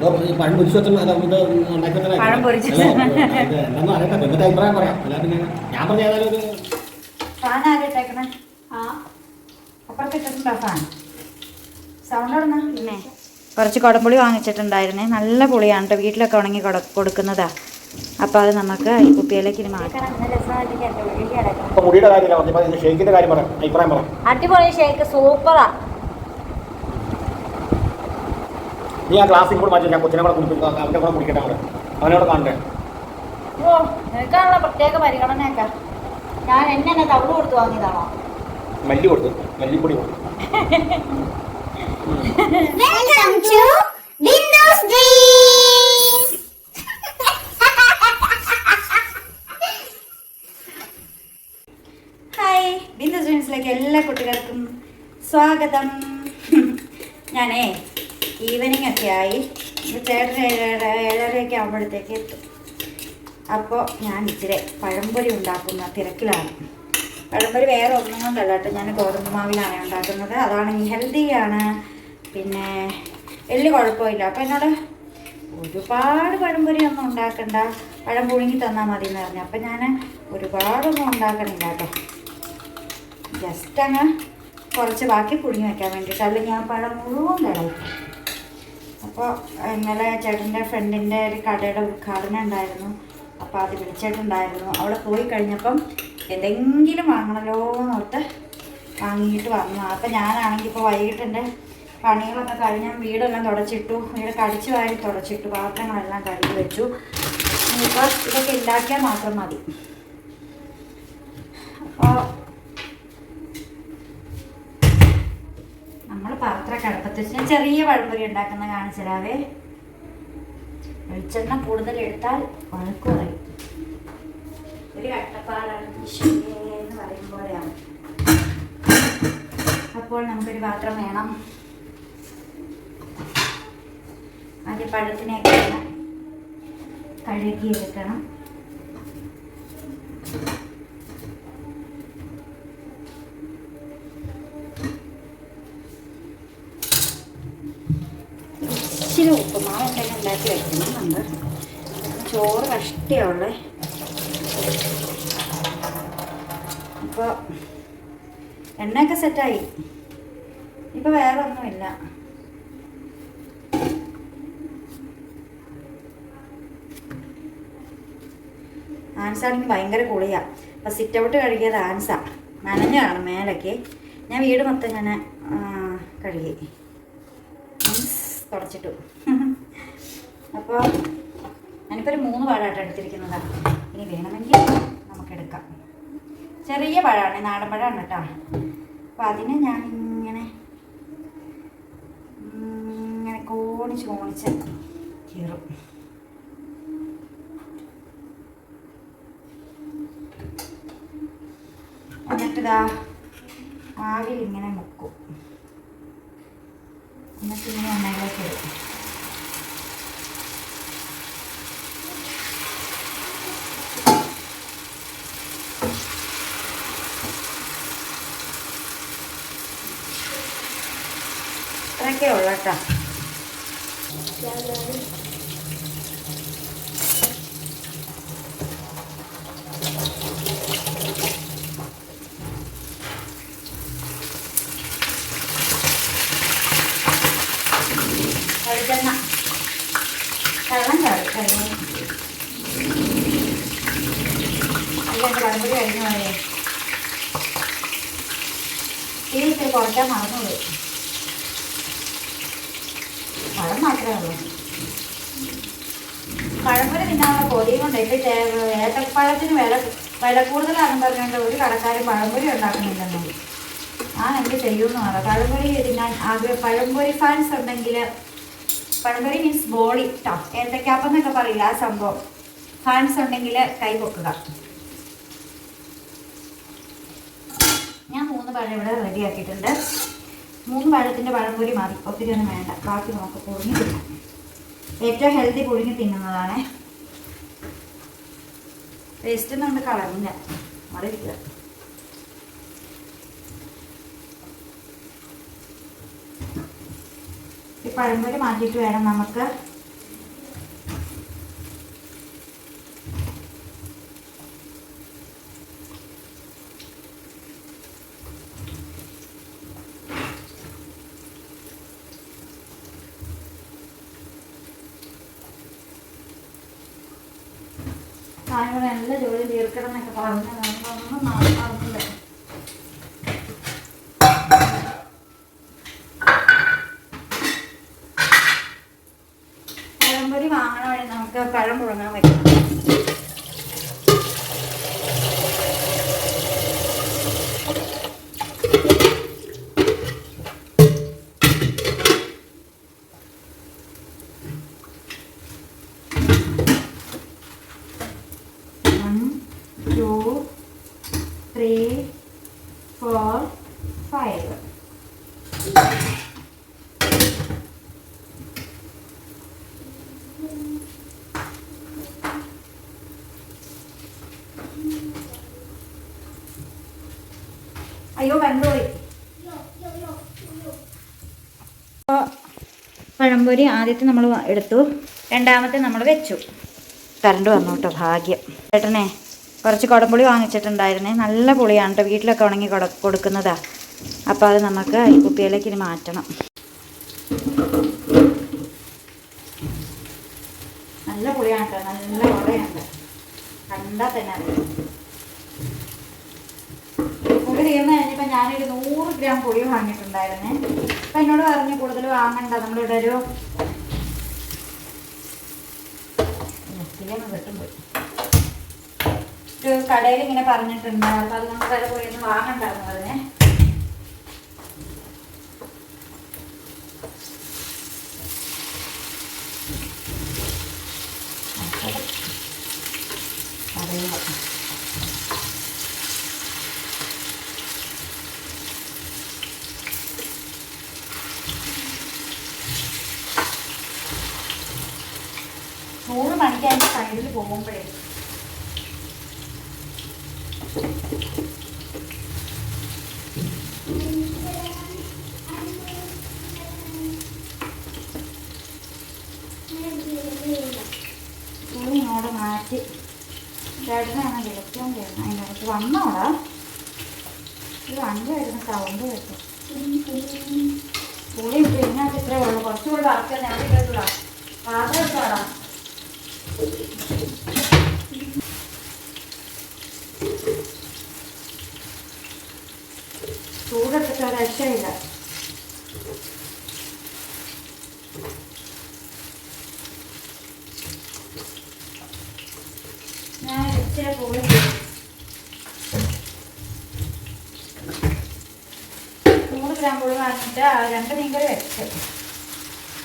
പഴം പൊരിച്ചു പഴം പൊരിച്ച്. അഭിപ്രായം പറയാം. അല്ലാതെ ഞാൻ പറഞ്ഞ ഏതായാലും ഒരു ഫാൻ ആരും ഇട്ടേക്കണേ? ആ ഫാൻ സൗണ്ട് പിന്നെ കുറച്ച് കുടംപുളി വാങ്ങിച്ചിട്ടുണ്ടായിരുന്നേ. നല്ല പുളിയാണ് കേട്ടോ വീട്ടിലൊക്കെ ഉണങ്ങി കൊടുക്കുന്നതാ. അപ്പോൾ അത് നമുക്ക് ഈ കുപ്പിയിലേക്ക് ഇനി മാറ്റാം. അടിപൊളി ഷേക്ക് കാര്യമില്ല പറഞ്ഞത് ഇപ്പൊ ഇതിന്റെ ഷേക്കിന്റെ കാര്യം പറയാം അഭിപ്രായം പറയാം അടിപൊളി ഷേക്ക് സൂപ്പറാ നീ ആ ക്ലാസ് ഇങ്ങോട്ട് മാറ്റി ഞാൻ കൊച്ചിനെ കൂടെ കുടിക്കും. അവന്റെ കൂടെ കുടിക്കട്ടെ അവിടെ. അവനോട് കാണണ്ടേ ഓ നിനക്കാണുള്ള പ്രത്യേക പരിഗണനയൊക്കെ. ഞാൻ എന്നെ തവിട് കൊടുത്ത് വാങ്ങിയതാണോ? മല്ലി കൊടുത്തു മല്ലിപ്പൊടി കൊടുത്തു. Welcome to Windows Dreams! Hi Bindu ഡ്രീംസിലേക്ക് എല്ലാ കുട്ടികൾക്കും സ്വാഗതം. ഞാനേ ഈവനിങ് ഒക്കെ ആയി. ചേട്ടൻ ഏഴര ഏഴരയൊക്കെ ആകുമ്പോഴത്തേക്ക് എത്തും. അപ്പോൾ ഞാൻ ഇച്ചിരി പഴംപൊരി ഉണ്ടാക്കുന്ന തിരക്കിലാണ്. പഴംപൊരി വേറെ ഒന്നും കൊണ്ടല്ല കേട്ടോ. ഞാൻ ഗോതമ്പ് മാവിലാണ് ഉണ്ടാക്കുന്നത് അതാണെങ്കിൽ ഹെൽത്തിയാണ് പിന്നെ വലിയ കുഴപ്പമില്ല. അപ്പോൾ എന്നോട് ഒരുപാട് പഴംപൊരി ഒന്നും ഉണ്ടാക്കണ്ട. പഴം പുഴുങ്ങി തന്നാൽ മതി എന്ന് പറഞ്ഞു. അപ്പം ഞാൻ ഒരുപാടൊന്നും ഉണ്ടാക്കണില്ല കേട്ടോ. ജസ്റ്റ് അങ്ങ് കുറച്ച് ബാക്കി പുഴുങ്ങി വയ്ക്കാൻ വേണ്ടിയിട്ട്. അല്ലെങ്കിൽ ഞാൻ പഴം മുഴുവൻ കളയും അപ്പോൾ ഇന്നലെ ചേട്ടന്റെ ഫ്രണ്ടിന്റെ ഒരു കടയുടെ ഉദ്ഘാടനം ഉണ്ടായിരുന്നു. അപ്പോൾ അത് വിളിച്ചിട്ടുണ്ടായിരുന്നു. അവിടെ പോയി കഴിഞ്ഞപ്പം എന്തെങ്കിലും വാങ്ങണമല്ലോ എന്നോർത്ത് വാങ്ങിയിട്ട് വന്നു. അപ്പം ഞാനാണെങ്കിൽ ഇപ്പോൾ വൈകിട്ട് എന്റെ പണികളൊക്കെ കഴിഞ്ഞ് വീടെല്ലാം തുടച്ചിട്ടു. വീട് കടിച്ചു വാരി തുടച്ചിട്ടു. പാത്രങ്ങളെല്ലാം കഴുകി വെച്ചു. ഇനിയിപ്പോൾ ഇതൊക്കെ ഉണ്ടാക്കിയാൽ മാത്രം മതി. അപ്പോൾ നമ്മൾ പാത്രം അടുപ്പത്ത് ഞാൻ ചെറിയ പഴംപൊരി ഉണ്ടാക്കുന്ന കാണിച്ചു തരാവേ വെളിച്ചെണ്ണ കൂടുതൽ എടുത്താൽ വഴക്ക് കുറയും ഒരു കട്ടപ്പാടാണ് എന്ന് പറയും പോലെയാണ്. അപ്പോൾ നമുക്കൊരു പാത്രം വേണം. ആദ്യം പഴത്തിനെയൊക്കെ കഴുകിയെടുക്കണം. ഇച്ചിരി ഉപ്പുമാവ് എന്തെങ്കിലും ഉണ്ടാക്കി വെക്കുന്നുണ്ട് ചോറ് കഷ്ടിയുള്ളേ അപ്പോൾ എണ്ണയൊക്കെ സെറ്റായി. ഇപ്പോൾ വേറെ ഒന്നുമില്ല ആൻസാണെങ്കിൽ ഭയങ്കര കുളിയാ. അപ്പോൾ സിറ്റ് ഔട്ട് കഴുകിയത് ആൻസാ. നനഞ്ഞാണ് മേലൊക്കെ. ഞാൻ വീട് മൊത്തം ഞാൻ കഴുകി. തുടച്ചിട്ടു അപ്പോൾ ഞാനിപ്പോൾ ഒരു മൂന്ന് പഴമായിട്ട് എടുത്തിരിക്കുന്നതാണ് ഇനി വേണമെങ്കിൽ നമുക്കെടുക്കാം ചെറിയ പഴമാണ് നാടൻ പഴമാണ് കേട്ടോ. അപ്പോൾ അതിനെ ഞാൻ ഇങ്ങനെ ഇങ്ങനെ കോണിച്ച് കോണിച്ച് കീറും. എന്നിട്ടിതാ ആവിൽ ഇങ്ങനെ മുക്കും. എന്നിട്ട് ഇങ്ങനെ എണ്ണയിലേക്ക് എടുക്കും ഇത്രയൊക്കെ ഉള്ളു കേട്ടോ വെളിച്ചെണ്ണ വെള്ളം ചാടി കഴിഞ്ഞു അല്ല എന്റെ പഴമ്പൊരി കഴിഞ്ഞു പോയേ ഇത് ഇത്തിരി കുറയ്ക്കാൻ മറന്നുള്ളൂ പഴം മാത്രമേ ഉള്ളൂ. പഴംപൊരി തിന്നാനുള്ള പൊടിയും കൊണ്ട് തേ- ഏത്തപ്പഴത്തിന് വില വില കൂടുതലാണെന്ന് പറഞ്ഞുകൊണ്ട് ഒരു കടക്കാരും പഴംപൊരി ഉണ്ടാക്കുന്നില്ലെന്നും. ആ എന്ത് ചെയ്യുമെന്ന് പറയാം പഴംപൊരി തിന്നാൻ ആഗ്രഹം പഴംപൊരി ഫാൻസ് ഉണ്ടെങ്കിൽ പഴംപൊരി മീൻസ് ബോളി കേട്ടോ ഏത്തക്കാപ്പം എന്നൊക്കെ പറയില്ല ആ സംഭവം. ഫാൻസ് ഉണ്ടെങ്കിൽ കൈ പൊക്കുക ഞാൻ പഴം ഇവിടെ റെഡി ആക്കിയിട്ടുണ്ട്. മൂന്ന് പഴത്തിന്റെ പഴംപൊരി മതി. ഒത്തിരി ഒന്നും വേണ്ട. ബാക്കി നമുക്ക് പുഴുങ്ങി തിന്നാം. ഏറ്റവും ഹെൽത്തി പുഴുങ്ങി തിന്നുന്നതാണ്. വേസ്റ്റ് നമ്മൾ കളഞ്ഞില്ല. മറിയില്ല ഈ പഴംപൊരി മാറ്റിയിട്ട് വേണം നമുക്ക് എല്ലാ ജോലി തീർക്കണം എന്നൊക്കെ പറഞ്ഞു ഒന്നും നടന്നില്ല പഴംപൊരി വാങ്ങണ വഴി നമുക്ക് പഴം പുഴുങ്ങാൻ വെക്കണം One, two, three, four, five. അയ്യോ കണ്ടുപോയി പഴംപൊരി ആദ്യത്തെ നമ്മൾ എടുത്തു. രണ്ടാമത്തെ നമ്മൾ വെച്ചു. കറണ്ട് വന്നു കേട്ടോ ഭാഗ്യം. ചേട്ടനെ കുറച്ച് കുടംപുളി വാങ്ങിച്ചിട്ടുണ്ടായിരുന്നേ. നല്ല പുളിയാണ് കേട്ടോ വീട്ടിലൊക്കെ ഉണങ്ങി കൊട കൊടുക്കുന്നതാ. അപ്പോൾ അത് നമുക്ക് ഈ കുപ്പിയിലേക്ക് ഇനി മാറ്റണം. നല്ല പുളിയാണ് കേട്ടോ നല്ല കുടയുണ്ട്. കണ്ടാൽ തന്നെ തീർന്നു കഴിഞ്ഞപ്പോൾ ഞാനൊരു നൂറ് ഗ്രാം പുളി വാങ്ങിയിട്ടുണ്ടായിരുന്നേ. അപ്പം എന്നോട് പറഞ്ഞു കൂടുതൽ വാങ്ങണ്ട നമ്മളിവിടെ ഒരു പോയി ഒരു കടയിൽ ഇങ്ങനെ പറഞ്ഞിട്ടുണ്ട്. അപ്പം അതുകൊണ്ട് വില വാങ്ങണ്ടായിരുന്നു അതിനെ പറഞ്ഞേ. അറിയില്ല നൂറ് മണിക്ക് അതിന്റെ സൈഡിൽ പോകുമ്പോഴേ. ഇങ്ങോട്ട് മാറ്റി. ചേട്ടനാണ് വിളിക്കാൻ ചെയ്യുന്നത് അതിന്റെ അകത്ത് വന്നോടാ. ഇത് വണ്ടി വരുന്ന സൗണ്ട് കേട്ടു പുളി പിന്നെ ഇത്രേ ഉള്ളൂ കുറച്ചുകൂടി വറക്കാൻ ഞാൻ കേട്ടില്ല പാത്രം വെച്ചോടാ ചൂടെടുത്തിട്ട് ഒരു രക്ഷയില്ല ഞാൻ ഇച്ചിരി പുളി നൂറ് ഗ്രാം പുളി വാങ്ങിയിട്ട് രണ്ട് മീൻകറി വെച്ച്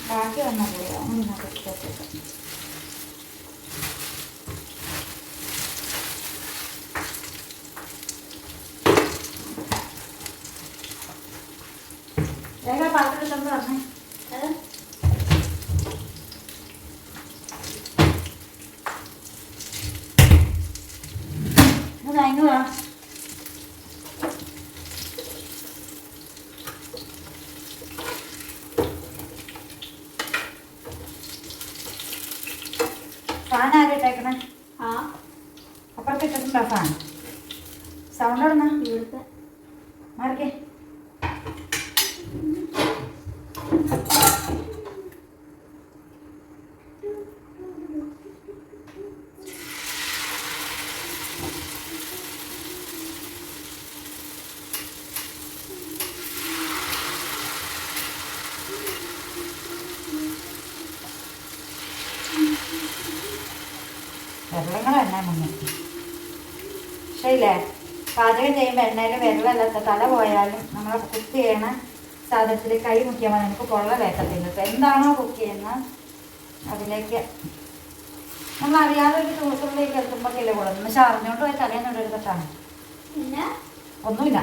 ബാക്കി വന്ന പുളിയാണ് ഇതിനകത്ത് വേഗം പാത്രം എടുത്തോണ്ട് വന്നേ ഇത് കഴിഞ്ഞു വാ ഫാൻ ആരിട്ടേക്കണേ ആ അപ്പുറത്ത് ഇട്ടിട്ടുണ്ടോ ഫാൻ സൗണ്ട് എവിടുന്ന ഇവിടുത്തെ മാറിക്കേ വെള്ളങ്ങൾ തന്നെ മുന്നേ ശരിയില്ലേ പാചകം ചെയ്യുമ്പോൾ എണ്ണയിൽ വിരലല്ലാത്ത തല പോയാലും നമ്മൾ കുക്ക് ചെയ്യണ സാധനത്തിൽ കൈ മുക്കിയാൽ മതി. നമുക്ക് പൊള്ള വേക്കത്തില്ല അപ്പം എന്താണോ കുക്ക് ചെയ്യുന്നത് അതിലേക്ക്. നമ്മൾ അറിയാതെ ഒരു ദിവസത്തിലേക്ക് എത്തുമ്പോഴേക്കല്ലേ കൂടുന്നത് പക്ഷെ അറിഞ്ഞോണ്ട് പോയി തലേന്ന് ഒരു പിന്നെ? ഒന്നുമില്ല.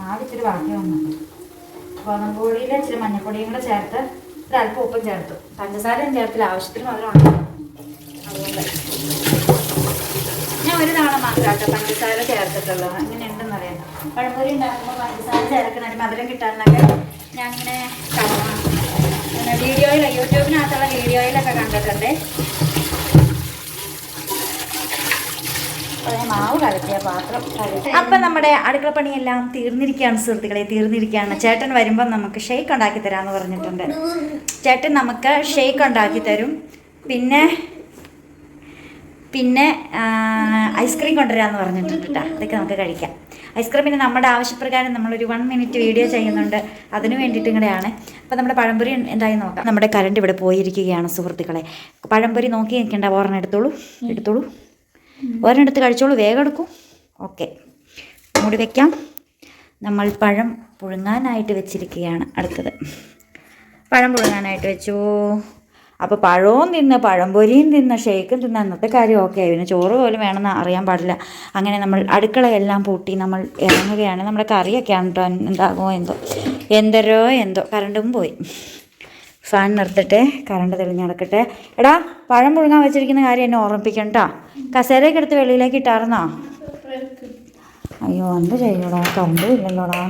നാളിച്ചിരി ബാക്കി വന്നത് നമുക്ക് പൊടിയിൽ ഇച്ചിരി മഞ്ഞപ്പൊടിയും കൂടെ ചേർത്ത് ഒരല്പം ഉപ്പും ചേർത്തു. പഞ്ചസാരയും ചേർത്തില്ല. ആവശ്യത്തിന് മധുരമാണ് ഞാൻ ഒരു തവണ മാത്രം കേട്ടോ പഞ്ചസാര ചേർത്തിട്ടുള്ളൂ. അങ്ങനെ ഉണ്ടെന്നറിയാം പഴംപൊരി ഉണ്ടാക്കുമ്പോൾ പഞ്ചസാര ചേർക്കണ. ഒരു മധുരം കിട്ടാന്നൊക്കെ ഞാൻ ഇങ്ങനെ കാണാം വീഡിയോയിൽ യൂട്യൂബിനകത്തുള്ള വീഡിയോയിലൊക്കെ കണ്ടിട്ടുണ്ട്. അപ്പൊ നമ്മുടെ അടുക്കള പണിയെല്ലാം തീർന്നിരിക്കുകയാണ് സുഹൃത്തുക്കളെ. തീർന്നിരിക്കുകയാണ്. ചേട്ടൻ വരുമ്പോൾ നമുക്ക് ഷേക്ക് ഉണ്ടാക്കി തരാമെന്ന് പറഞ്ഞിട്ടുണ്ട്. ചേട്ടൻ നമുക്ക് ഷേക്ക് ഉണ്ടാക്കി തരും. പിന്നെ പിന്നെ ഐസ്ക്രീം കൊണ്ടുവരാമെന്ന് പറഞ്ഞിട്ടുണ്ട്. കേട്ടോ അതൊക്കെ നമുക്ക് കഴിക്കാം. ഐസ്ക്രീമിന് നമ്മുടെ ആവശ്യപ്രകാരം നമ്മളൊരു വൺ മിനിറ്റ് വീഡിയോ ചെയ്യുന്നുണ്ട്. അതിനു വേണ്ടിയിട്ട് കൂടെയാണ്. അപ്പോൾ നമ്മുടെ പഴംപൊരി എന്തായി നോക്കാം. നമ്മുടെ കറണ്ട് ഇവിടെ പോയിരിക്കുകയാണ് സുഹൃത്തുക്കളെ. പഴംപൊരി നോക്കി നിൽക്കേണ്ട ഒരെണ്ണം എടുത്തോളൂ. എടുത്തോളൂ. ഒരെണ്ണം എടുത്ത് കഴിച്ചോളൂ വേഗം എടുക്കൂ. ഓക്കെ മൂടി വയ്ക്കാം നമ്മൾ പഴം പുഴുങ്ങാനായിട്ട് വെച്ചിരിക്കുകയാണ് അടുത്തത്. പഴം പുഴുങ്ങാനായിട്ട് വെച്ചു. അപ്പോൾ പഴവും തിന്ന് പഴംപൊരിയും തിന്ന് ഷേക്കും തിന്ന് അന്നത്തെ കാര്യം ഓക്കെ പിന്നെ ചോറ് പോലും വേണമെന്ന് അറിയാൻ പാടില്ല. അങ്ങനെ നമ്മൾ അടുക്കളയെല്ലാം പൂട്ടി നമ്മൾ ഇറങ്ങുകയാണ്. നമ്മുടെ കറിയൊക്കെയാണ് കേട്ടോ എന്താകുമോ? എന്തോ. എന്തരോ എന്തോ. കറണ്ടും പോയി. ഫാൻ നിർത്തട്ടെ കറണ്ട് തെളിഞ്ഞ് നടക്കട്ടെ. എടാ പഴം പുഴുങ്ങാൻ വെച്ചിരിക്കുന്ന കാര്യം എന്നെ ഓർമ്മിപ്പിക്കണം കേട്ടോ കസേരയൊക്കെ എടുത്ത് വെളിയിലേക്ക് ഇട്ടായിരുന്നോ അയ്യോ എന്ത് ചെയ്യൂടാ കറണ്ടും ഇല്ലല്ലോടാ.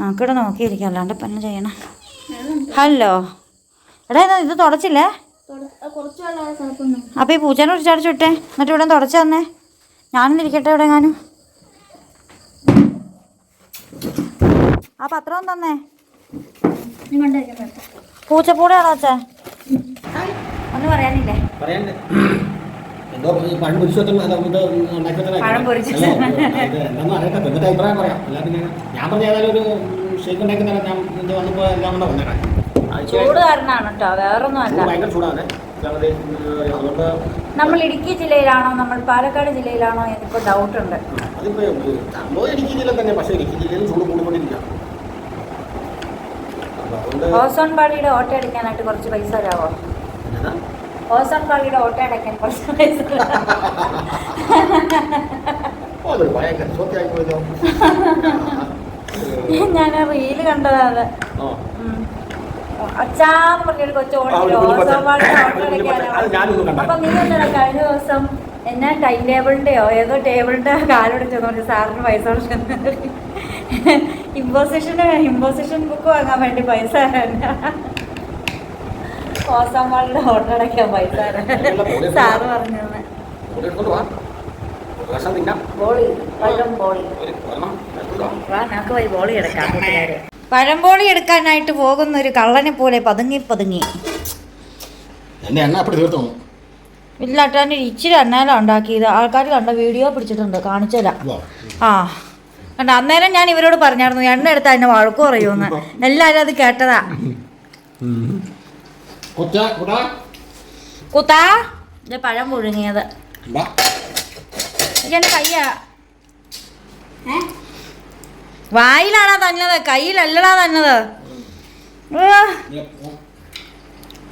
നമുക്കിവിടെ നോക്കിയിരിക്കാം. അല്ലാണ്ട് ഇപ്പം എന്നെ ചെയ്യണം? ഹലോ? എടാ ഇത് ഇത് തുടച്ചില്ലേ? കുറച്ച് അപ്പോൾ ഈ പൂച്ചേനെ വിളിച്ചടച്ചു വിട്ടേ. എന്നിട്ട് ഇവിടെ തുടച്ചു തന്നേ. ഞാനും ഇരിക്കട്ടെ ഇവിടെ ഞാനും ആ പത്രം തന്നേ. പൂച്ചപ്പൂടെയാണോ അച്ഛാ? ഒന്ന് പറയാനില്ലേ? പഴം പൊരിച്ചു ഞാൻ പറഞ്ഞ ഏതായാലും ഒരു ഷേക്ക് ഉണ്ടാക്കി തരാം. ഞാൻ വന്നപ്പോൾ എല്ലാം കൂടെ വന്നേക്കാം. ചൂട് കാരണമാണ് കേട്ടോ വേറൊന്നും അല്ല. നമ്മൾ ഇടുക്കി ജില്ലയിലാണോ നമ്മൾ പാലക്കാട് ജില്ലയിലാണോ എനിക്കിപ്പോൾ ഡൗട്ട് ഉണ്ട്. ഓസോൺ പാളിയുടെ ഓട്ട അടിക്കാനായിട്ട് കുറച്ച് പൈസ തരാമോ ഓസോൺ പാളിയുടെ ഓട്ട അടയ്ക്കാൻ കുറച്ച് പൈസ ഞാൻ റീൽ കണ്ടതാണ്. അച്ഛാന്ന് പറഞ്ഞൊരു കൊച്ചു ഒരു ഓടിച്ചു കുഞ്ഞു ഓസോൺ പാളിയുടെ കൊച്ച്. ഓട്ട ഒരു കുഞ്ഞു കൊച്ച്. അത് ഞാനൊന്നും അടിക്കാനോ കണ്ടാ. അപ്പൊ നീ എന്താ കഴിഞ്ഞ ദിവസം എന്നാ ടൈം ടേബിളിന്റെയോ ഏതോ ടേബിളിന്റെ കാലൊടിച്ചെന്ന് പറഞ്ഞു സാറിന് പൈസ ഇമ്പോസിഷന് ഇമ്പോസിഷൻ ബുക്ക് വാങ്ങാൻ വേണ്ടി പൈസ പാളിയുടെ ഓട്ട അടയ്ക്കാൻ പൈസ സാറ് പറഞ്ഞു ഇവിടെ എടുത്തോണ്ട് വാ. ഒരു കഷ്ണം ബോളി പഴം ബോളി വാ. വാ, നമുക്ക് പോയി ബോളി എടുക്കാം കൂട്ടുകാരെ പഴംബോളി എടുക്കാനായിട്ട് പോകുന്ന ഒരു കള്ളനെ പോലെ പതുങ്ങി പതുങ്ങി. എന്നെ എണ്ണ അപ്പടി തീർത്തോ ഇല്ലാട്ടാൻ ഇച്ചിരി അന്നേരം ഉണ്ടാക്കിയത്. ആൾക്കാർ കണ്ട വീഡിയോ പിടിച്ചിട്ടുണ്ട് കാണിച്ചല്ല ആ. കണ്ട അന്നേരം ഞാൻ ഇവരോട് പറഞ്ഞായിരുന്നു എണ്ണ എടുത്താൽ എന്നെ വഴക്കു പറയുമെന്ന്. എല്ലാവരും അത് കേട്ടതാ. കുത്താ ഇത് പഴം പുഴുങ്ങിയത്. എന്റെ കയ്യാ. കയ്യാ വായിലാണാ തന്നത് കയ്യിലല്ലടാ തന്നത്.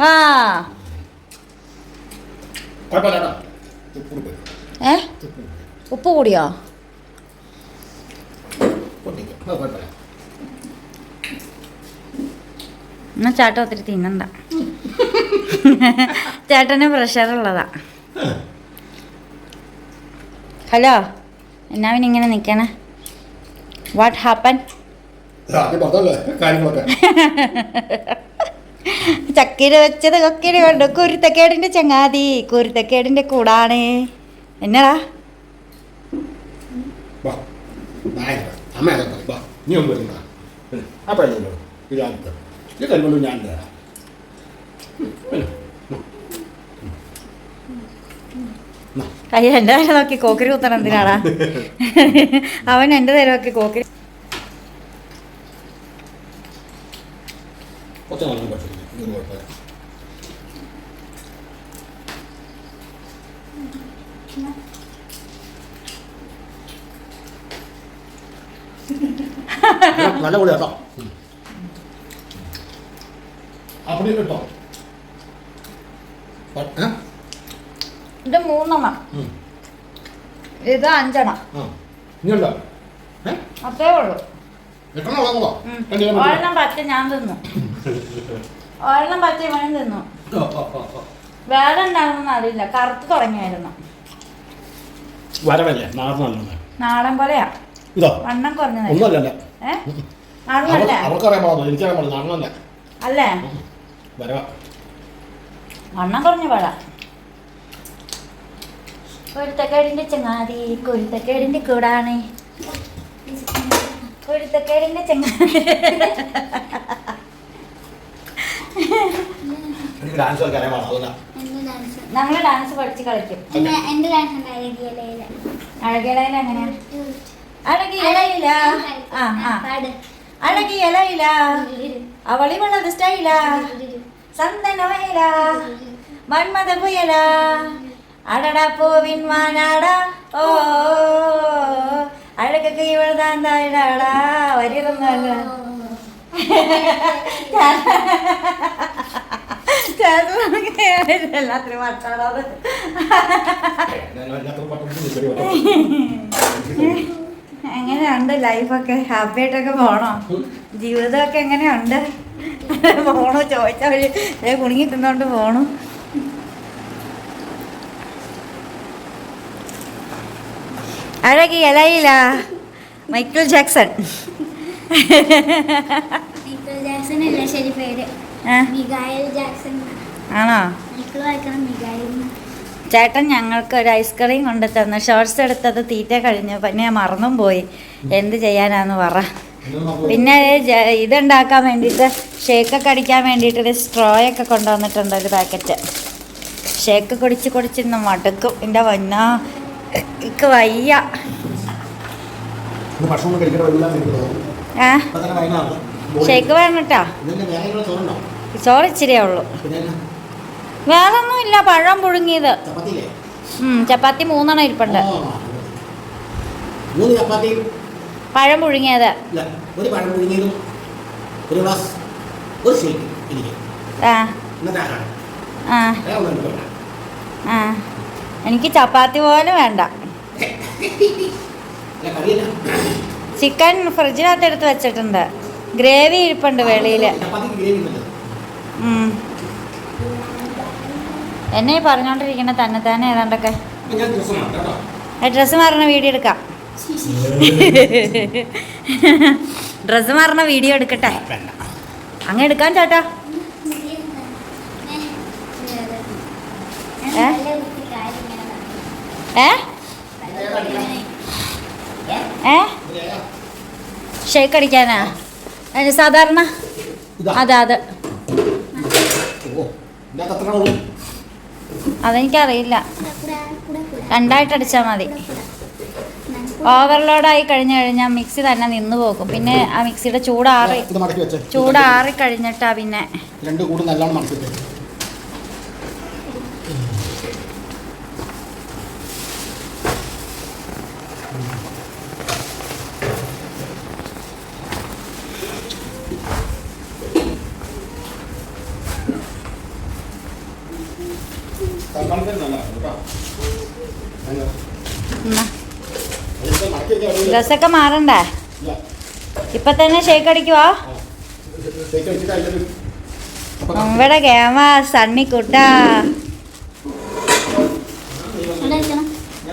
ആ. ഏ? ഉപ്പ് കൂടിയോ. എന്നാ ചേട്ടൻ ഒത്തിരി തിന്നണ്ട. ചേട്ടന് പ്രഷറുള്ളതാ ഹലോ എന്നാ പിന്നെ ഇങ്ങനെ നിൽക്കണേ വാട്ട് ഹാപ്പൻ ചക്കര വെച്ചത് കൊക്കര കൊണ്ട്. കുരുത്തക്കേടിന്റെ ചങ്ങാതി. കുരുത്തക്കേടിന്റെ കൂടാണ്. എന്നടാ? വാ. നായക. അമ്മ അതൊക്കെ പറയും. വാ. നീ ഒന്ന് വരുന്ന അപ്പോഴല്ലോ ഇത് ആദ്യത്തെ ഇത് കഴിയുമ്പോൾ ഞാൻ തരാം അയ്യോ എന്റെ നേരെ നോക്കി കോക്കരി കുത്തണം എന്തിനാടാ? അവൻ എന്റെ നേരെ നോക്കി കോക്കരി നല്ല നല്ല പൊടി കേട്ടോ. അപ്പടി കേട്ടോ ഏ? മൂന്നെണ്ണം. ഇത് അഞ്ചെണ്ണം. ഇനിയുണ്ടോ? അത്രേ ഉള്ളൂ. ഒരെണ്ണം പച്ച ഞാൻ തിന്നു. ഒരെണ്ണം പച്ച ഇവനും തിന്നു. ഓ, ഓ, ഓ, ഓ. വേറെ എന്താണെന്ന് അറിയില്ല. കറുത്ത് തുടങ്ങിയായിരുന്നു. വരവല്ലേ? നാടൻ പോലെയാ. ഇതോ. വണ്ണം കുറഞ്ഞത് ഒന്നുമല്ല ഏ? നാടനല്ലേ അവർക്കറിയാൻ പാടില്ല എനിക്കറിയാൻ പാടില്ല നാടനല്ല അല്ലേ? വരവ. വണ്ണം കുറഞ്ഞ പഴ കുരുത്തക്കേടിന്റെ ചങ്ങാതി കൊഴുത്തക്കേടിന്റെ കൂടാണ്. കൊഴുത്തക്കേടിന്റെ ചങ്ങാതി. നമ്മൾ ഡാൻസ് പഠിച്ച് കളിക്കും. അഴകിളയില എങ്ങനെയാ? അഴകിളയില ആ ആ. പാട്. അഴകിളയില അവളി വളത് സ്റ്റൈല. സന്തനവയില മന്മത പുയല. അടട பூவின் മാനാട ஓ அழகுக்கு இவள் தான் ചെറിയ പട്ടം. എങ്ങനെയുണ്ട് ലൈഫൊക്കെ? ഹാപ്പി ആയിട്ടൊക്കെ പോണോ? ജീവിതമൊക്കെ എങ്ങനെയുണ്ട്? പോണോ? ചോദിച്ചാൽ കുണുങ്ങി തിന്നോണ്ട് പോണു അഴകി ഇലയില മൈക്കിൾ ജാക്സൺ മൈക്കിൾ ജാക്സൺ അല്ല ശരി പേര്? ആ, മൈക്കിൾ ജാക്സൺ. ആണോ. ചേട്ടൻ ഞങ്ങൾക്ക് ഒരു ഐസ്ക്രീം കൊണ്ട് തന്നു. ഷോർട്സ് എടുത്തത് തീറ്റ കഴിഞ്ഞു. പിന്നെ ഞാൻ മറന്നും പോയി. എന്ത് ചെയ്യാനാന്ന് പറ. പിന്നെ ഇതുണ്ടാക്കാൻ വേണ്ടിയിട്ട് ഷേക്കൊക്കെ അടിക്കാൻ വേണ്ടിയിട്ട് ഒരു സ്ട്രോ ഒക്കെ കൊണ്ടുവന്നിട്ടുണ്ട് ഒരു പാക്കറ്റ്. ഷേക്ക് കുടിച്ച് കുടിച്ചിരുന്ന് മടുക്കും. എന്റെ വന്ന എനിക്ക് വയ്യ ഷേക്ക് വേണട്ടാ വേറെ ചോറ് ഇച്ചിരിയേ ഉള്ളൂ. എന്നാ? വേറൊന്നുമില്ല പഴം പുഴുങ്ങിയത്? ചപ്പാത്തി മൂന്നെണ്ണം ഇരിപ്പുണ്ട്. പഴം പുഴുങ്ങിയത്. ആ. ആ. വേറെ. ആ. എനിക്ക് ചപ്പാത്തി പോലും വേണ്ട. ചിക്കൻ ഫ്രിഡ്ജിനകത്ത് എടുത്ത് വെച്ചിട്ടുണ്ട്. ഗ്രേവി ഇരിപ്പുണ്ട് വെളിയിൽ. എന്നെ ഈ പറഞ്ഞോണ്ടിരിക്കണ തന്നെ തന്നെ ഏതാണ്ടൊക്കെ. ഡ്രസ്സ് മാറണ വീഡിയോ എടുക്കാം. ഡ്രസ്സ് മാറണ വീഡിയോ എടുക്കട്ടെ. വേണ്ട. അങ്ങ് എടുക്കാൻ ചേട്ടാ. ഏ? ഏ? ഷേക്ക് അടിക്കാനാ അതിന് സാധാരണ അതെ അതെ? അതെനിക്കറിയില്ല. രണ്ടായിട്ട് അടിച്ചാൽ മതി. ഓവർലോഡായി കഴിഞ്ഞു കഴിഞ്ഞാൽ മിക്സി തന്നെ നിന്ന് പോകും പിന്നെ ആ മിക്സിയുടെ ചൂടാറി ചൂടാറി കഴിഞ്ഞിട്ടാ പിന്നെ രണ്ട് കൂടി നല്ലോണം മടക്കി വെച്ചേ തൽക്കാലത്തേക്ക് നല്ലതാണ് കേട്ടോ. അതിന് എന്നാ, അതിപ്പോ മടക്കി വെക്കാൻ എവിടെയെങ്കിലും- ഡ്രസ്സൊക്കെ മാറണ്ടേ? ഇപ്പൊ തന്നെ ഷേക്ക് അടിക്കുവാ? ഇവിടെ ഗേമ സണ്ണി കുട്ടാ.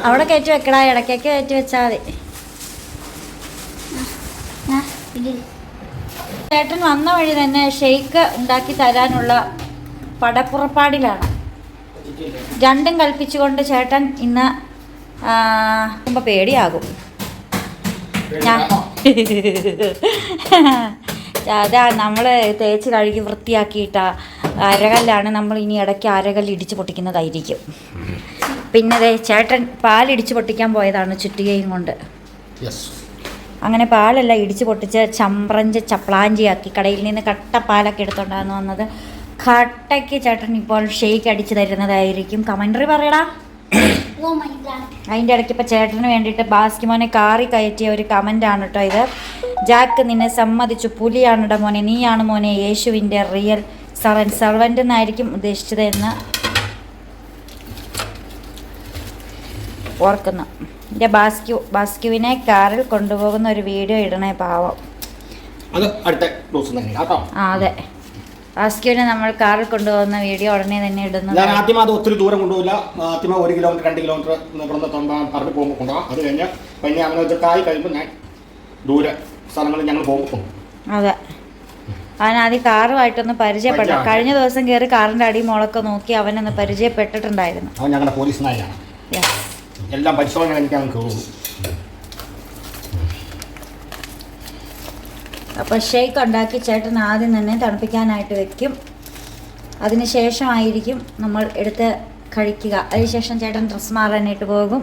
അവിടെ. കയറ്റി വെക്കടാ ഇടയ്ക്കൊക്കെ കയറ്റി വെച്ചാൽ മതി. ചേട്ടൻ വന്ന വഴി തന്നെ ഷെയ്ക്ക് ഉണ്ടാക്കി തരാനുള്ള പടപ്പുറപ്പാടിലാണ്. രണ്ടും കൽപ്പിച്ചുകൊണ്ട് ചേട്ടൻ ഇന്ന് പേടിയാകും. അതാ നമ്മൾ തേച്ച് കഴുകി വൃത്തിയാക്കിയിട്ട അരകല്ലാണ് നമ്മൾ ഇനി ഇടയ്ക്ക് അരകല്ല് ഇടിച്ച് പൊട്ടിക്കുന്നതായിരിക്കും. പിന്നെ ദേ ചേട്ടൻ പാലിടിച്ച് പൊട്ടിക്കാൻ പോയതാണ് ചുറ്റികയും കൊണ്ട്. അങ്ങനെ പാലെല്ലാം ഇടിച്ച് പൊട്ടിച്ച് ചമ്പ്രഞ്ച് ചപ്ലാഞ്ചിയാക്കി കടയിൽ നിന്ന് കട്ട പാലൊക്കെ എടുത്തോണ്ടാന്ന് വന്നത്. കട്ടയ്ക്ക് ചേട്ടൻ ഇപ്പോൾ ഷെയ്ക്ക് അടിച്ച് തരുന്നതായിരിക്കും. കമൻട്രി പറയടാ. അതിന്റെ ഇടയ്ക്ക് ഇപ്പോൾ ചേട്ടന് വേണ്ടിയിട്ട് ബാസ്കി മോനെ കാറി കയറ്റിയ ഒരു കമന്റാണ് കേട്ടോ ഇത്. ജാക്ക് നിന്നെ സമ്മതിച്ചു. പുലിയാണിട മോനെ. നീയാണ് മോനെ യേശുവിന്റെ റിയൽ സർവൻ സർവന്റ് എന്നായിരിക്കും ഉദ്ദേശിച്ചത് എന്ന് ഓർക്കുന്നു. എന്റെ ബാസ്ക്യു ബാസ്ക്യുവിനെ കാറിൽ കൊണ്ടുപോകുന്ന ഒരു വീഡിയോ ഇടണേ പാവം. ആ അതെ. ബാസ്ക്യുവിനെ നമ്മൾ കാറിൽ കൊണ്ടുപോകുന്ന വീഡിയോ ഉടനെ തന്നെ ഞാൻ ഇടുന്നത് ആദ്യം അത് ഒത്തിരി ദൂരം കൊണ്ടുപോകില്ല. ആദ്യം ഒരു കിലോമീറ്റർ രണ്ട് കിലോമീറ്റർ ഇവിടെ നിന്ന് പറമ്പ് പോകുമ്പോൾ കൊണ്ടുപോകാം. അത് കഴിഞ്ഞ് പിന്നെ അങ്ങനെ വെച്ചിട്ട് ആയി കഴിയുമ്പോൾ ഞാൻ ദൂരെ സ്ഥലങ്ങളിൽ ഞങ്ങൾ പോകുമ്പോൾ അതെ. അവൻ ആദ്യം കാറുമായിട്ടൊന്ന് പരിചയപ്പെട്ടു. പരിചയം. കഴിഞ്ഞ ദിവസം കയറി കാറിന്റെ അടി മുളക്കെ നോക്കി അവനൊന്ന് പരിചയപ്പെട്ടിട്ടുണ്ടായിരുന്നു. അവൻ ഞങ്ങളുടെ പോലീസ് Yes. എല്ലാം പരിശോധന കഴിഞ്ഞാൽ കയറുള്ളൂ അപ്പോൾ ഷേക്ക് ഉണ്ടാക്കി ചേട്ടൻ ആദ്യം തന്നെ തണുപ്പിക്കാനായിട്ട് വെക്കും. അതിന് ശേഷമായിരിക്കും നമ്മൾ എടുത്ത് കഴിക്കുക. അതിനുശേഷം ചേട്ടൻ ഡ്രസ്സ് മാറാനായിട്ട് പോകും.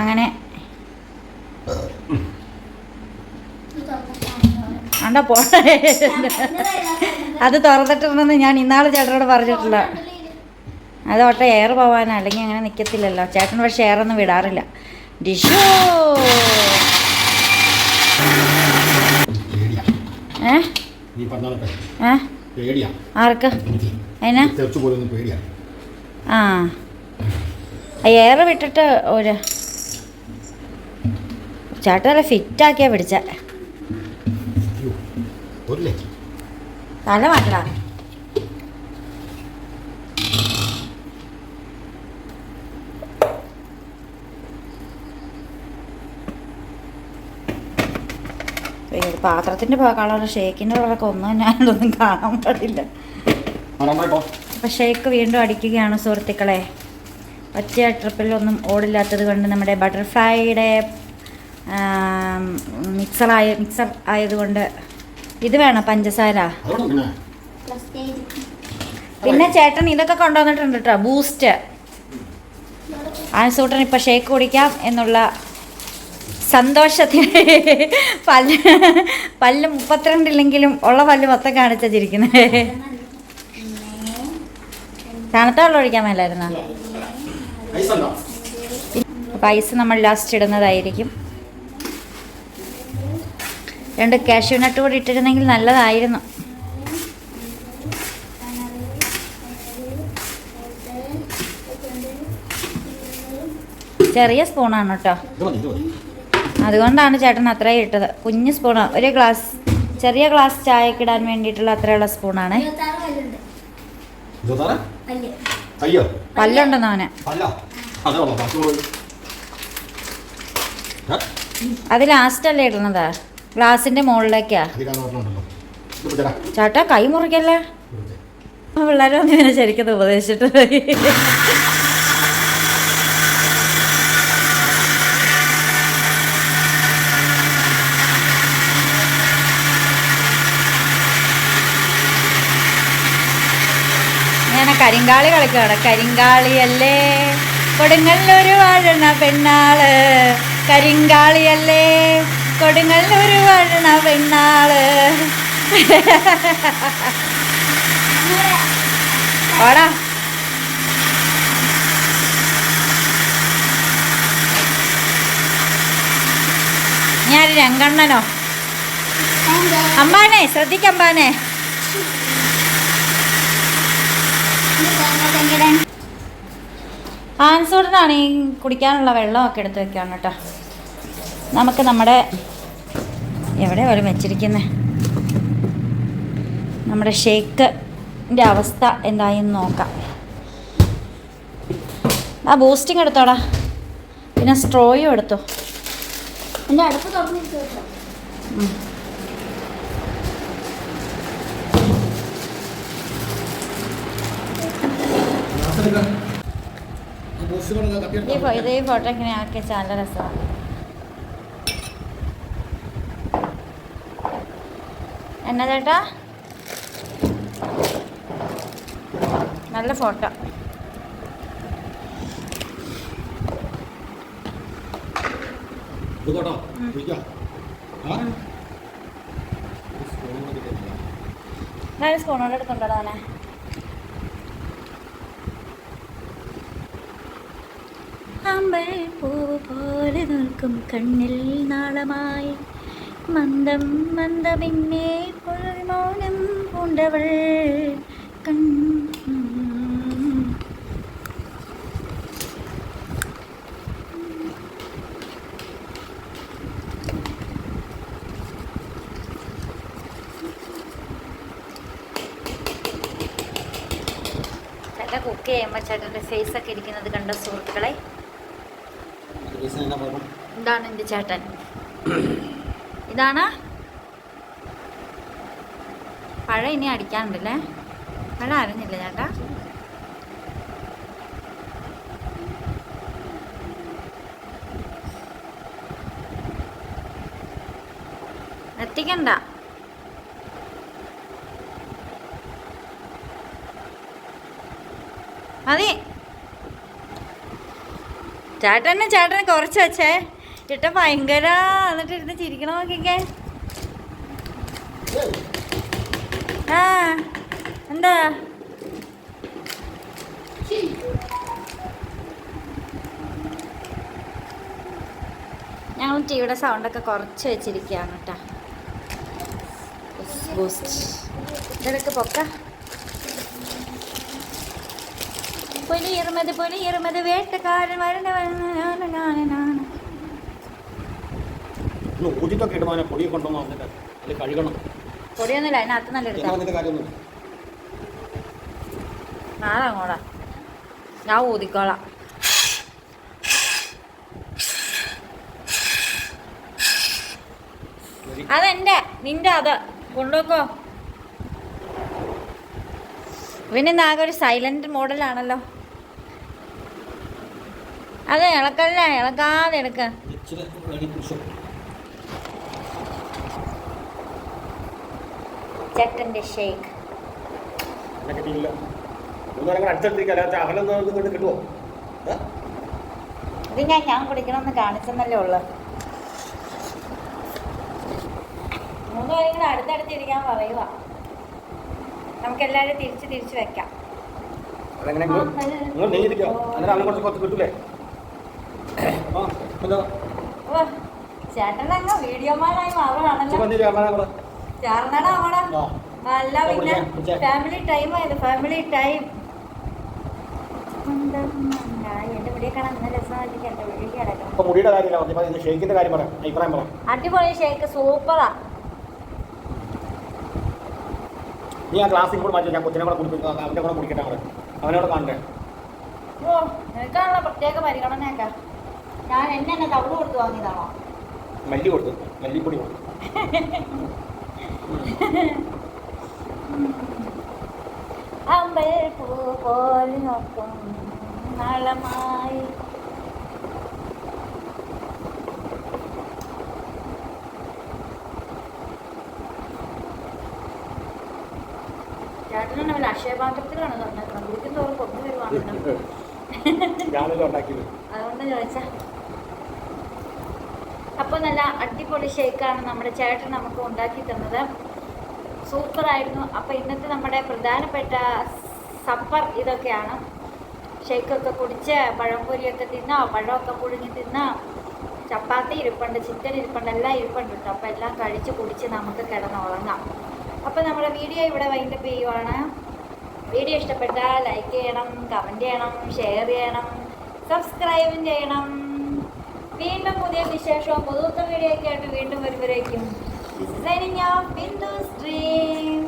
അങ്ങനെ. അണ്ട പോ. അത് തുറന്നിട്ടിരുന്നെന്ന് ഞാൻ ഇന്നാൾ ചേട്ടനോട് പറഞ്ഞിട്ടില്ല. അത് ഒട്ട എയർ പോവാനാ. അല്ലെങ്കിൽ അങ്ങനെ നിൽക്കത്തില്ലല്ലോ ചേട്ടൻ പക്ഷേ എയറൊന്നും വിടാറില്ല. ഡിഷോ പേടിയാ ഏ നീ പറഞ്ഞതൊക്കെ ഏ പേടിയാ ആർക്ക് എനിക്ക് അതിനാ തെറിച്ചു പോയൊന്നും പേടിയാണ് ആ. എയർ വിട്ടിട്ട് ഒരു ചേട്ടൻ നല്ല ഫിറ്റാക്കിയാ പിടിച്ച. തല മാറ്റടാ. പാത്രത്തിന്റെ കളർ ഷേക്കിന്റെ കളറൊക്കെ ഒന്നും ഞാനിതൊന്നും കാണാൻ പാടില്ല. അപ്പോൾ ഷേക്ക് വീണ്ടും അടിക്കുകയാണ് സുഹൃത്തുക്കളെ. ഒറ്റ ട്രിപ്പിലൊന്നും ഓടില്ലാത്തത് കൊണ്ട് നമ്മുടെ ബട്ടർഫ്ലൈയുടെ മിക്സറായ മിക്സർ ആയതുകൊണ്ട് ഇത് വേണം പഞ്ചസാര. പിന്നെ? ചേട്ടൻ ഇതൊക്കെ കൊണ്ടുവന്നിട്ടുണ്ട് കേട്ടോ ബൂസ്റ്റ്. ആൻസൂട്ടൻ ഇപ്പം ഷേക്ക് കുടിക്കാം എന്നുള്ള സന്തോഷത്തിന് പല്ല് പല്ല് മുപ്പത്തിരണ്ടില്ലെങ്കിലും ഉള്ള പല്ല് മൊത്തം കാണിച്ചിരിക്കുന്നത് തണുത്ത വെള്ളം ഒഴിക്കാൻ മേലായിരുന്നോ? അപ്പോൾ ഐസ് നമ്മൾ ലാസ്റ്റ് ഇടുന്നതായിരിക്കും. രണ്ട് കാഷ്യൂ നട്ട് കൂടി ഇട്ടിരുന്നെങ്കിൽ നല്ലതായിരുന്നു. ചെറിയ സ്പൂണാണ് കേട്ടോ അതുകൊണ്ടാണ് ചേട്ടൻ അത്രയും ഇട്ടത്. കുഞ്ഞ് സ്പൂണ് ഒരു ഗ്ലാസ് ചെറിയ ഗ്ലാസ് ചായക്കിടാൻ വേണ്ടിയിട്ടുള്ള അത്രയുള്ള സ്പൂണാണ് പല്ലുണ്ടെന്ന് അവന്. അല്ല അതേ അത് ലാസ്റ്റല്ലേ ഇടുന്നത്? ഗ്ലാസിന്റെ മുകളിലേക്കാ. ചേട്ടാ കൈ മുറിക്കല്ലേ? പിള്ളേരൊന്നും ഇങ്ങനെ ശരിക്കും ഉപദേശിച്ചിട്ട് ഞാൻ കരിങ്കാളി കളിക്കുകയാണ് കരിങ്കാളിയല്ലേ? കൊടുങ്ങല്ലൊരു വാഴണ പെണ്ണാൾ. കരിങ്കാളിയല്ലേ? കൊടുങ്ങല്ലൊരു വാഴണ പെണ്ണാൾ. ഓടാ. ഞാൻ രംഗണ്ണനോ അമ്പാനെ ശ്രദ്ധിക്കമ്പാനെ ആൻസൂടനാണ് ഈ കുടിക്കാനുള്ള വെള്ളമൊക്കെ എടുത്ത് വെക്കാണ് കേട്ടോ. നമുക്ക് നമ്മുടെ എവിടെ വരെ വെച്ചിരിക്കുന്നത് നമ്മുടെ ഷേക്കിന്റെ അവസ്ഥ എന്തായെന്ന് നോക്കാം. ആ ബൂസ്റ്റിംഗ് എടുത്തോടാ. പിന്നെ സ്ട്രോയും എടുത്തോ. എന്റെ അടുത്ത് അടുപ്പ് ഈ ഫോട്ടോ ഇങ്ങനെ ആക്കിയ നല്ല രസമാണ്. എന്നാ ചേട്ടാ? നല്ല ഫോട്ടോ ഫോണോട് കേട്ടോ പിടിക്കാം ആ? സ്പൂണോടെ എടുത്തുണ്ടോ അവനെ നിൽക്കും കണ്ണിൽ നാളമായി. മന്ദം മന്ദമിന്നെ മൗനം പൂണ്ടവൾ. കുക്ക് ചെയ്യുമ്പോൾ ചേട്ടന്റെ ഫേസ് ഒക്കെ ഇരിക്കുന്നത് കണ്ട സുഹൃത്തുക്കളെ. ഇതാണ് എന്റെ ചേട്ടൻ. ഇതാണ്. പഴ ഇനി അടിക്കാനുണ്ടല്ലേ? പഴ അറിഞ്ഞില്ല ചേട്ടാ. എത്തിക്കണ്ട. മതി. ചേട്ടന് ചേട്ടന് കുറച്ച് വെച്ചേ. ഇട്ട ഭയങ്കര. എന്നിട്ട് ഇരുന്ന് ചിരിക്കണ നോക്കിക്കേ. ആ എന്താ? ഞങ്ങൾ ടിവിയുടെ സൗണ്ടൊക്കെ കുറച്ച് വെച്ചിരിക്കുകയാണ് കേട്ടോ. ഇതൊക്കെ പൊക്ക. പുലി ഇറുമതി പുലി ഇറുമതി വേട്ടക്കാരൻ വരണ ഒന്ന് ഊതിത്തൊക്കെ ഇടുവാനെ പൊടിയൊക്കെ ഉണ്ടോന്ന് വന്നിട്ട് അത് കഴുകണം. പൊടിയൊന്നുമില്ല അതിനകത്ത് നല്ല എടുക്കാം. കാര്യമൊന്നും? ഞാൻ ഊതിക്കോളാം. അതെന്റെ നിന്റെ അത് കൊണ്ടുപോക്കോ പിന്നെ ആകെ ഒരു സൈലന്റ് മോഡലാണല്ലോ അതെ ഇളക്കല്ല ഇളക്കാതെ എടുക്ക ഇച്ചിരി വേണി കുരിശും ചേട്ടന്റെ ഷേക്ക് എന്നെ കിട്ടിയില്ല ഒന്നും അങ്ങനെ അടുത്തടുത്തേക്ക് അല്ലാത്ത അകലൊന്നും ഇങ്ങോട്ട് കിട്ടുമോ ഷേക്ക്. ഇത് ഞാൻ ഞാൻ കുടിക്കണമെന്ന് കാണിച്ചെന്നല്ലേ ഉള്ളു. മൂന്ന് പേരും കൂടെ അടുത്തടുത്ത് ഇരിക്കാൻ പറയുക നമുക്ക് എല്ലാവരും തിരിച്ച് തിരിച്ച് വെക്കാം. അങ്ങ് വീഡിയോമാനായി മാറുകയാണല്ലോ ചേർന്നടാ അവിടെ ആ അല്ല പിന്നെ കുടിക്കാം, കുടിക്കാം. ഫാമിലി ടൈം ആയത് ഫാമിലി അടിപൊളി ഷേക്ക് സൂപ്പറാ. നീ ആ ക്ലാസ്സിൽ കൂടെ മാറ്റി ഞാൻ കൊച്ചിനെ കൂടെ കുടിപ്പിക്കാം അവന്റെ കൂടെ കുടിക്കട്ടെ അവിടെ അവനോട് കാണണ്ടേ? ഓ നിനക്കാണല്ലോ പ്രത്യേക പരിഗണനയൊക്കെ ഞാൻ എന്നെ തന്നെ തവിട് കൊടുത്ത് വാങ്ങിയതാണോ? മല്ലി കൊടുത്തു മല്ലിപ്പൊടി കൊടുത്തു. അമ്പൽ പൂ പോലെ നോക്കും നളമായി. ചേട്ടനാണ് അക്ഷയപാത്രത്തിലാണ് അതുകൊണ്ട് ചോദിച്ചാ. അപ്പോൾ നല്ല അടിപൊളി ഷേക്കാണ് നമ്മുടെ ചേട്ടൻ നമുക്ക് ഉണ്ടാക്കി തന്നത്. സൂപ്പറായിരുന്നു. അപ്പോൾ ഇന്നത്തെ നമ്മുടെ പ്രധാനപ്പെട്ട സപ്പർ ഇതൊക്കെയാണ്. ഷേക്കൊക്കെ കുടിച്ച് പഴംപൊരിയൊക്കെ തിന്നോ പഴമൊക്കെ പുഴുങ്ങി തിന്നോ ചപ്പാത്തി ഇരിപ്പുണ്ട് ചിക്കൻ ഇരിപ്പുണ്ട് എല്ലാം ഇരിപ്പുണ്ട് കേട്ടോ. അപ്പോൾ എല്ലാം കഴിച്ച് കുടിച്ച് നമുക്ക് കിടന്നുറങ്ങാം അപ്പോൾ നമ്മുടെ വീഡിയോ ഇവിടെ വൈൻഡപ്പ് ചെയ്യുവാണ്. വീഡിയോ ഇഷ്ടപ്പെട്ടാൽ ലൈക്ക് ചെയ്യണം കമന്റ് ചെയ്യണം ഷെയർ ചെയ്യണം സബ്സ്ക്രൈബും ചെയ്യണം. വീണ്ടും പുതിയ വിശേഷവും പുതുത്ത വീഡിയോ ആയിട്ട് വീണ്ടും വരുമ്പോഴേക്കും. Signing Bindu stream